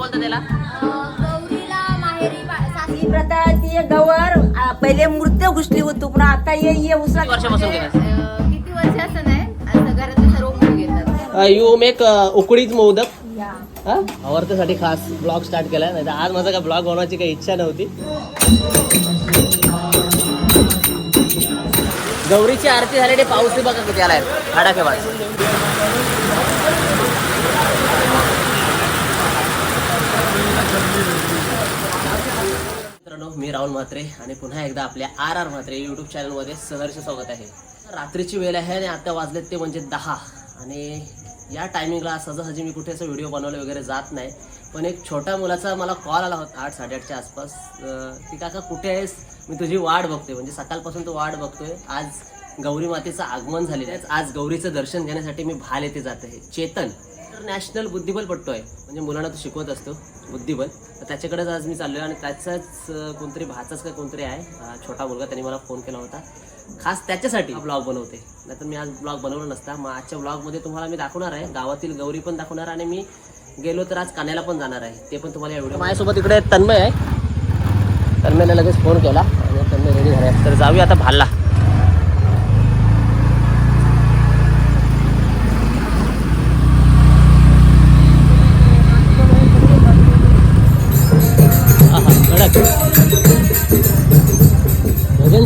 बोलतात त्याला? प्रथा ती गवर. पहिले मूर्त्या घुसली होतो पण आता ये ये उसा किती वर्षापासून केलं किती वर्ष असं नाही असं घरातले सर्व मुली घेतात. यू मेक उकडीत मोदक. आवडत्यासाठी खास ब्लॉग स्टार्ट केलाय नाही तर आज माझा काय ब्लॉग होण्याची काही इच्छा नव्हती. गौरीची आरती झालेली पाऊस बघा किती आलाय. हाडाके बाज मित्रांनो मी राहुल म्हात्रे आणि पुन्हा एकदा आपल्या आर आर म्हात्रे युट्यूब चॅनलमध्ये सहर्ष स्वागत आहे. रात्रीची वेळ आहे आणि आता वाजलेत ते म्हणजे दहा. आणि या टायमिंगला सहजासहजी मी कुठे असं व्हिडिओ बनवले वगैरे जात नाही. पण एक छोट्या मुलाचा मला कॉल आला होता आठ साडेआठच्या आसपास. की काका कुठे आहेस? मी तुझी वाट बघतोय. म्हणजे सकाळपासून तो वाट बघतोय. आज गौरी मातेचं आगमन झालेलं आहे. आज गौरीचं दर्शन घेण्यासाठी मी भाल येथे जात आहे. चेतन नॅशनल बुद्धिबळपट्टू आहे म्हणजे मुलांना तो शिकवत असतो बुद्धिबल. तर त्याच्याकडेच आज मी चाललो आहे आणि त्याचाच कोणतरी भाचाच का कोणतरी आहे. छोटा मुलगा त्यांनी मला फोन केला होता. खास त्याच्यासाठी ब्लॉग बनवते. नाहीतर मी आज ब्लॉग बनवला नसता. मग आजच्या ब्लॉगमध्ये तुम्हाला मी दाखवणार आहे. गावातील गौरी पण दाखवणार आणि मी गेलो तर आज कान्याला पण जाणार आहे. ते पण तुम्हाला एवढं माझ्यासोबत इकडे तन्मय आहे. तन्मयला लगेच फोन केला. आणि तन्मय रेडी झाला. तर जाऊया आता भालला.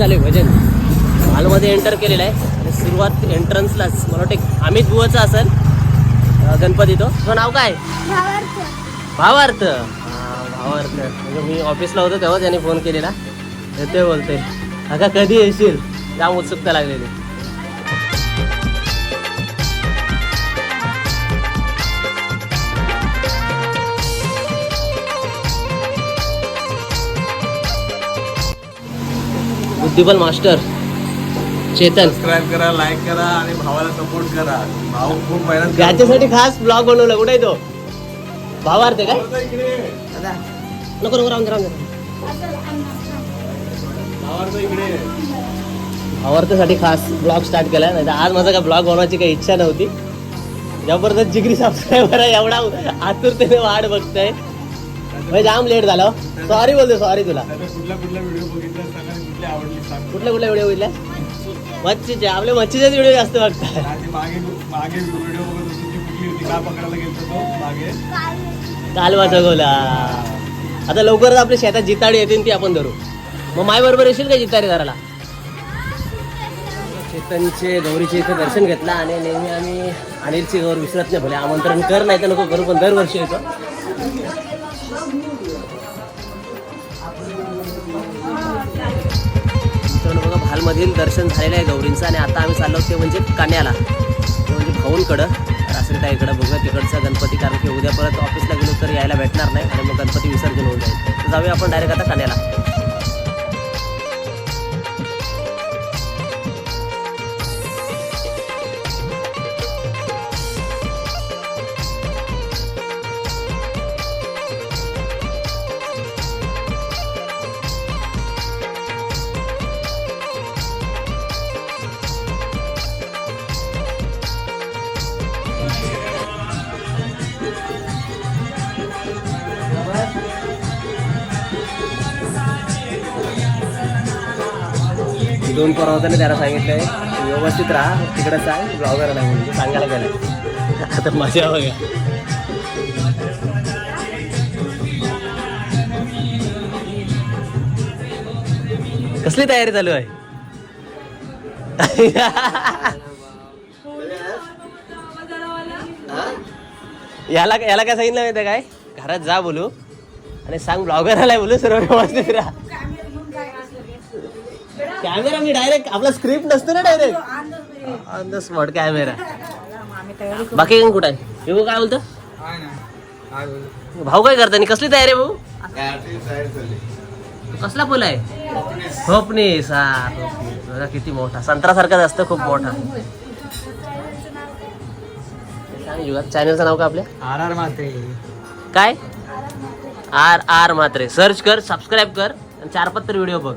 चालू आहे भजन. हॉलमध्ये एंटर केलेलं आहे. आणि सुरुवात एंट्रन्सलाच मला वाटतं अमित बुवाचं असेल. गणपती तो. तुझं नाव काय? भावार्थ. हा, भावार्थ. म्हणजे मी ऑफिसला होतो तेव्हा त्याने फोन केलेला. येतोय बोलतोय. अगा कधी येशील? जाम उत्सुकता लागलेली. बुद्धिबल मास्टर चेतन. सबस्क्राईब करा लाईक करा आणि भावाला सपोर्ट करा. भाऊ खूप मेहनत करतो. याच्यासाठी खास ब्लॉग बनवला. कुठे तो? भावार्थ आहे काय. नको नको राहून राहून इकडे ये. भावार्थासाठी खास ब्लॉग स्टार्ट केलाय नाही आज माझा काय ब्लॉग होण्याची काही इच्छा नव्हती. जबरदस्त जिगरी सबस्क्रायबर आहे. एवढा आतुरतेने वाट बघताय. म्हणजे जाम लेट झालं सॉरी बोलतो सॉरी तुला. आता कुठला कुठला व्हिडिओ बघितला सांगा आणि कुठली आवडली सांग. कुठल्या कुठल्या व्हिडिओ बघितल्या मच्छीचे आपले मच्छीचेच व्हिडिओ जास्त बघताय आधी मागे मागे व्हिडिओ बघत होती ती कुठली होती? का पकडायला गेलतो तो? मागे. कालवा गोला आता लवकरच आपल्या शेतात जिताडी येते ती आपण धरू. मग माय बरोबर येशील का जितारी धराला चेतनचे गौरीचे इथे दर्शन घेतलं आणि नेहमी आम्ही अनिलची गौर विसरत नाही भले आमंत्रण कर नाही तर नको करू पण दरवर्षी येतो. हॉलमधील दर्शन झालेलं आहे गौरींचं आणि आता आम्ही चाललो ते म्हणजे कान्याला. ते म्हणजे भाऊंकडं. रासरीताईकडं बघूया तिकडचा गणपती कारण की उद्या परत ऑफिसला गेलो तर यायला भेटणार नाही. आणि मग गणपती विसर्जन होऊन जाईल. तर जाऊया आपण डायरेक्ट आता कान्याला. दोन परवताने त्याला सांगितलंय व्यवस्थित राहा तिकडं सांग ब्लॉगर नाही म्हणजे सांगायला गेलं. आता मजा बघा. कसली तयारी चालू आहे? याला याला काय सांगितलं माहिती काय? घरात जा बोलू. आणि सांग ब्लॉगर आलाय बोलू सर्व व्यवस्थित राहा. कॅमेरा मी डायरेक्ट आपला स्क्रिप्ट नसतो ना direct on the spot camera बाकी कोण कुठं आहे? हे काय बोलतो? भाऊ काय करता कसली तयारी भाऊ? कसला पूल आहे? होपनीस हा किती मोठा. संत्रासारखाच असतं खूप मोठा. चॅनलचं नाव का आपल्या आर आर माते. काय? R R Matre. सर्च कर सबस्क्राईब कर आणि चार पत्तर व्हिडिओ बघ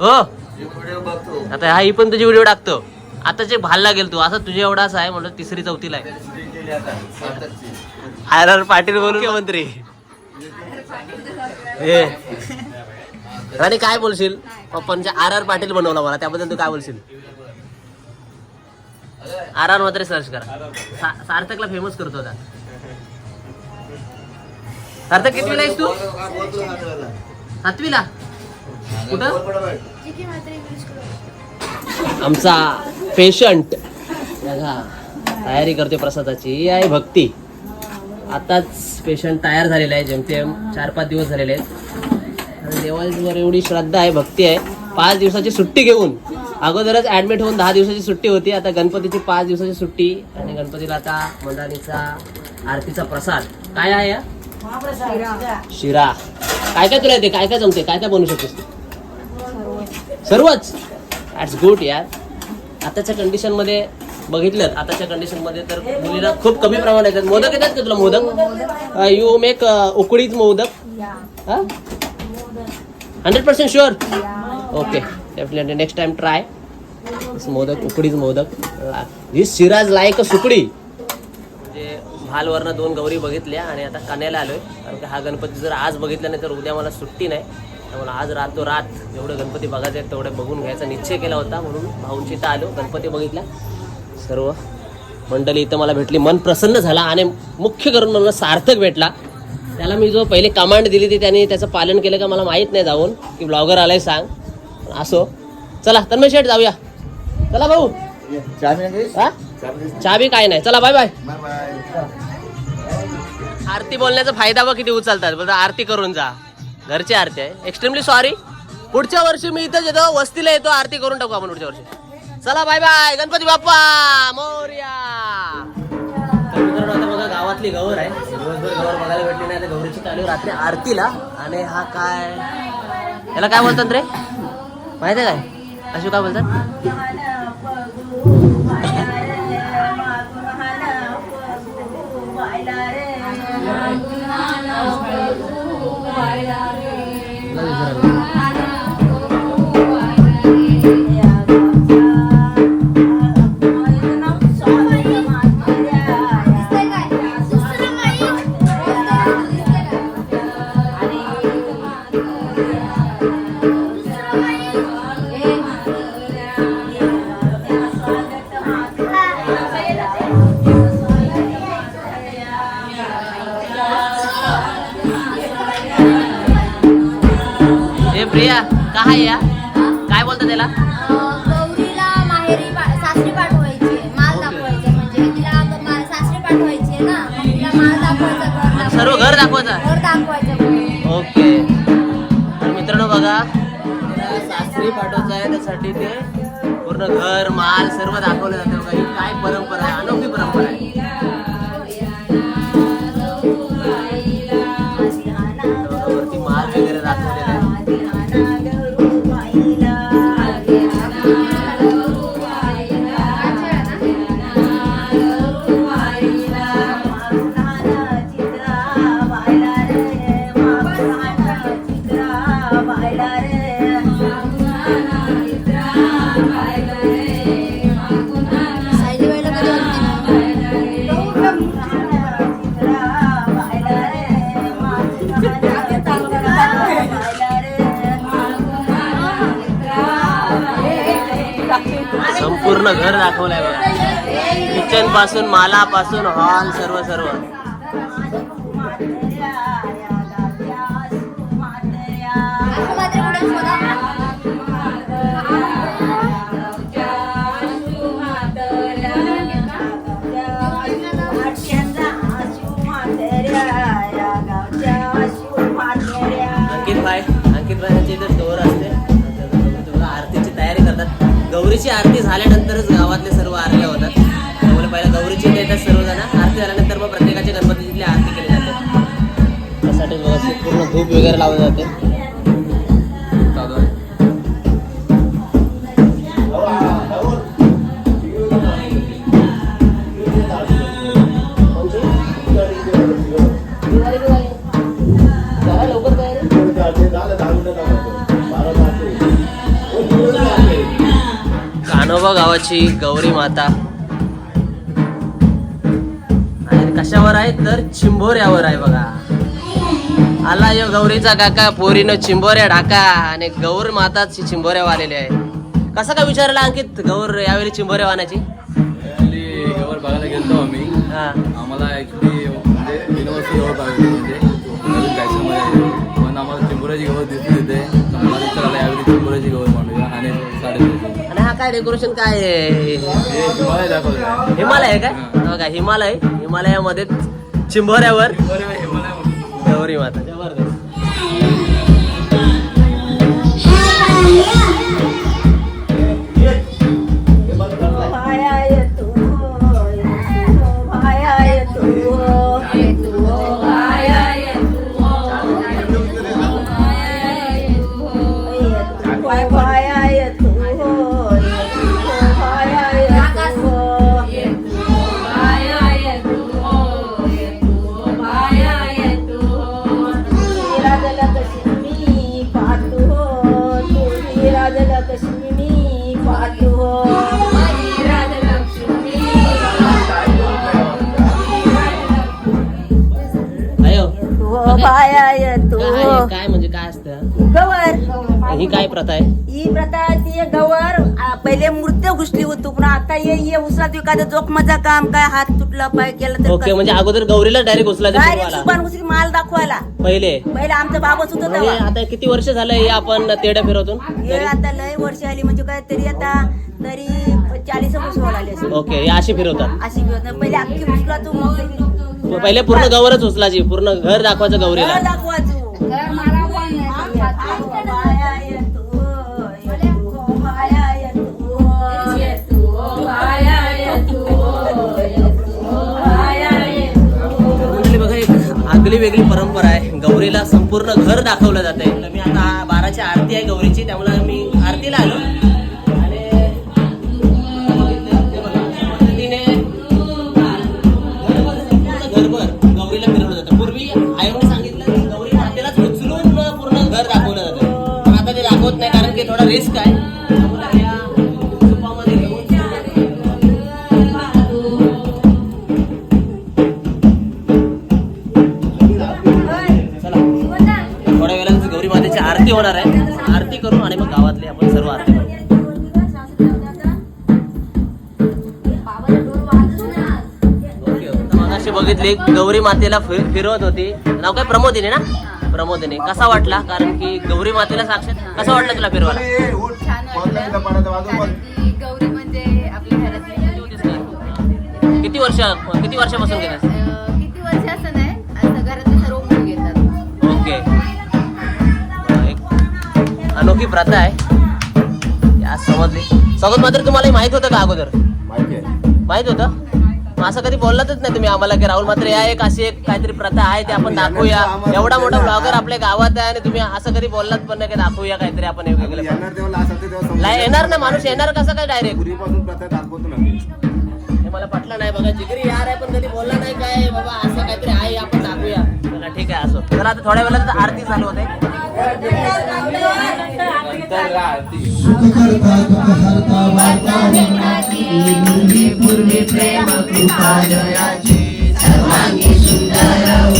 हो. आता हा ही पण तुझी व्हिडिओ टाकतो. आता जे भालला गेल तू असं तुझ्या एवढाच आहे म्हणलं तिसरी चौथीला आहे. आर आर पाटील बोलू मुख्यमंत्री. हे. राणी काय बोलशील? पप्पांच्या आर आर पाटील बनवला मला त्याबद्दल तू काय बोलशील? आर आर मात्र सर्च करा. सार्थकला फेमस करतो आता. सार्थक कितवीला आहेस तू? सातवीला? कुठं? आमचा पेशंट बघा तयारी करते प्रसादाची. ही आहे भक्ती. आताच पेशंट तयार झालेला आहे जेमतेम चार पाच दिवस झालेले आहेत. आणि देवावर एवढी श्रद्धा आहे भक्ती आहे. पाच दिवसाची सुट्टी घेऊन. अगोदरच ऍडमिट होऊन दहा दिवसाची सुट्टी होती. आता गणपतीची पाच दिवसाची सुट्टी आणि गणपतीला आता मंदानीचा आरतीचा प्रसाद. काय आहे या? शिरा. काय काय तुला येते? काय काय जमते काय काय बनवू शकतेस सर्वच. दॅट्स गुड यार. आताच्या कंडिशनमध्ये बघितलं आताच्या कंडिशनमध्ये तर मुलीला खूप कमी प्रमाणात येतात. मोदक येतात का तुला? Modak? You make उकडीच modak? Hundred percent sure okay definitely next time try modak उकडीच modak. This Shiraj like a सुकडी. भालवरनं दोन गौरी बघितल्या आणि आता कण्याला आलोय. कारण की हा गणपती जर आज बघितला नाही तर उद्या मला सुट्टी नाही. त्यामुळे आज रातो रात जेवढे गणपती बघायचे आहेत तेवढे बघून घ्यायचा निश्चय केला होता. म्हणून भाऊंची इथं आलो गणपती बघितला. सर्व मंडळी इथं मला भेटली. मन प्रसन्न झाला आणि मुख्य करून मला सार्थक भेटला. त्याला मी जो पहिले कमांड दिली ती त्याने त्याचं पालन केलं का मला माहीत नाही जाऊन. की ब्लॉगर आलाय सांग. पण असो. चला तन्मय शेठ जाऊया. चला भाऊ. हा? चहा बी काय नाही. चला बाय बाय आरती बोलण्याचा फायदा बघ किती उचलतात. बोलतात आरती करून जा. घरची आरती आहे. एक्स्ट्रीमली सॉरी पुढच्या वर्षी मी इथं येतो. वस्तीला येतो. आरती करून टाकू आपण पुढच्या वर्षी. चला बाय बाय गणपती बाप्पा. मोर्या. आता बघा गावातली गौर आहे. दिवसभर गौर बघायला भेटली नाही. तर गौरीची चालू रात्री आरतीला. आणि हा काय? याला काय बोलतात रे? माहिती आहे काय? अशी काय बोलतात? प्रिया काय या? काय बोलतात त्याला? गौरीला माहेरी पा- सासरी पाठवायची माल दाखवायचा म्हणजे तिला सासरी पाठवायची ना. मग तिला माल दाखवायचा घर दाखवायचं. सर्व घर दाखवायचं? घर दाखवायचं. ओके. तर मित्रांनो बघा सासरी पाठवायचं आहे त्यासाठी ते पूर्ण घर माल सर्व दाखवलं जातं बघा. ही काय परंपरा आहे? अनोखी परंपरा आहे. पूर्ण घर दाखवलंय बघा. किचनपासून मालापासून हॉल सर्व सर्व. गौरीची आरती झाल्यानंतरच गावातले सर्व आरत्या होतात. त्यामुळे पहिला गौरीची इथे येतात सर्वजण. आरती झाल्यानंतर मग प्रत्येकाची गणपतीतली आरती केली जाते त्यासाठी पूर्ण धूप वगैरे लावले जाते. गावाची गौरी माता. आणि कशा कशावर आहे? तर चिंबोऱ्यावर आहे बघा. आला यो गौरीचा काका पोरीनं चिंबोऱ्या ढाका आणि गौर माताच चिंबोऱ्या वालेले आहे. कसा काय विचारला अंकित गौर यावेळी चिंबोऱ्या Actually, गवर बघायला गेलतो आम्ही. हा. आम्हाला ऍक्च्युली म्हणजे तीन वर्ष गवर बघायला म्हणजे जायचं पण आम्हाला चिंबोऱ्याची दिसली तिथे काय डेकोरेशन काय आहे? हे हिमालय दाखवलं हिमालय आहे काय? बघा हिमालय. हिमालयामध्ये चिंबोऱ्यावर गौरी माता. जबरदस्त. काय म्हणजे काय असतं? गवर. ही काय प्रथा आहे? ही प्रथा ती गवर. आ, पहिले मूर्त्या घुसली होतो पण आता ये ये उचलात एखादं जोखमाचा काम काय हात तुटला पाय केला तर ओके म्हणजे अगोदर गौरीला डायरेक्ट उचला सुपान घुसली माल दाखवायला. पहिले? पहिले आमचं बाबाच होतं. म्हणजे तेव्हा आता किती वर्ष झालं हे आपण तेड्या फिरवतून? हे आता लय वर्ष आली म्हणजे काय तरी आता तरी चाळीस वर्ष आली असेल. ओके हे अशी फिरवतात. अशी. पहिले अख्खी घुसला तू मग तरी- पहिले पूर्ण गवरच उचलायची पूर्ण घर दाखवायचं गौरीला. बघा एक आगली वेगळी परंपरा आहे. गौरीला संपूर्ण घर दाखवलं जाते मी आता बाराची आरती आहे गौरीची त्यामुळे मी आरतीला आलो. कारण की थोड्या वेळानंतर गौरी मातेची आरती होणार आहे. आरती करू आणि मग गावातले आपण सर्व आरती करू. ओके. बघितली गौरी मातेला फिरवत होती. नाव काय? प्रमोदिनी ना? प्रमोदिनी कसा वाटला? कारण की गौरी मातेला साक्षात कसा वाटला तुला फिरवायला? छान वाटलं. कारण की गौरी म्हणजे आपल्या घरातली किती वर्ष किती वर्षापासून केलं अं, किती वर्ष असं नाही. असं घरातले सर्व मुली घेतात. ओके. एक अनोखी प्रथा आहे. या समजली सगळ्यात मात्र तुम्हाला हे माहीत होतं का अगोदर? माहीत होतं? मग असं कधी बोललातच नाही तुम्ही आम्हाला की राहुल मात्र या एक अशी एक काहीतरी प्रथा आहे ते आपण दाखवूया. एवढा मोठा ब्लॉगर आपल्या गावात आहे आणि तुम्ही असं कधी बोललात पण नाही की दाखवूया काहीतरी आपण हे येणार तेव्हा लास्ट असते तेव्हा समजून नाही येणार ना माणूस येणार कसं काय डायरेक्ट हे मला पटलं नाही बघा जिगरी यार आहे पण कधी बोलला नाही काय बाबा असं काहीतरी आहे आपण दाखवूया. चला ठीक आहे असो. चला आता थोड्या वेळात आरती चालू होते. गाव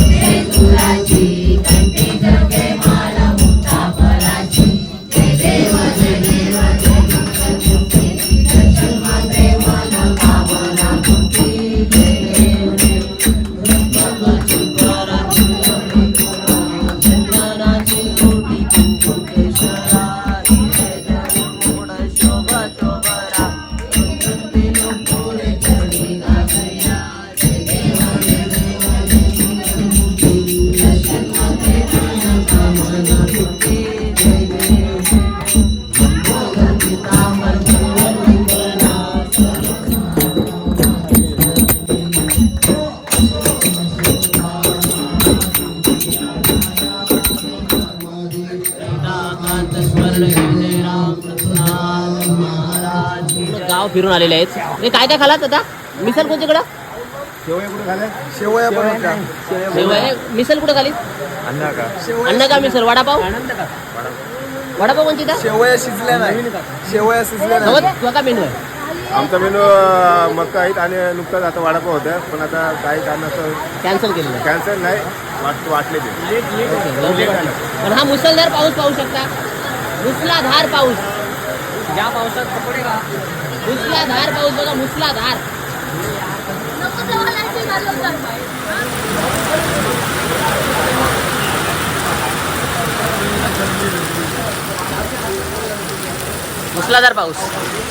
फिरून आलेले आहेत. हे काय काय खालात आता? मिसल कोणतीकडं? शेवया पण शेवया मिसल कुठं खाली अन्न का? मिसल वडापाव? वडापाव कोणती? शेवया शिजल्या नाही. शेवया शिजल्या का मेनू आहे. आमचा मेनू मक्का आहेत आणि नुकताच आता वडापाव होतं पण आता काही कारणास्तव कॅन्सल आहे. कॅन्सल नाही. वाट वाटले ते. पण हा मुसळधार पाऊस पाहू शकता. मुसलाधार पाऊस. ज्या पावसात कपडे का मुसलाधार पाऊस बघा मुसलाधार. मुसलाधार पाऊस.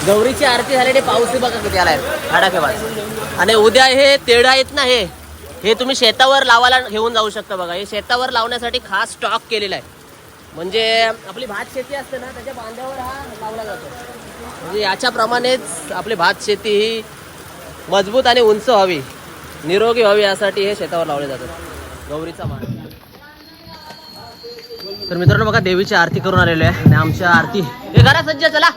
गौरीची आरती झालेली पाऊस बघा किती आलाय. हाडाकेबाज आणि उद्या हे तेढा आहेत ना हे हे तुम्ही शेतावर लावायला घेऊन जाऊ शकता बघा. हे शेतावर लावण्यासाठी खास स्टॉक केलेला आहे. म्हणजे आपली भात शेती असते ना त्याच्या बांध्यावर हा लावला जातो. म्हणजे याच्याप्रमाणेच आपली भात शेती ही मजबूत आणि उंच व्हावी निरोगी व्हावी यासाठी हे शेतावर लावले जातात. गौरीचा मान तर मित्रांनो बघा देवीची आरती करून आलेलो आहे आणि आमच्या आरती हे घरा सज्ज चला.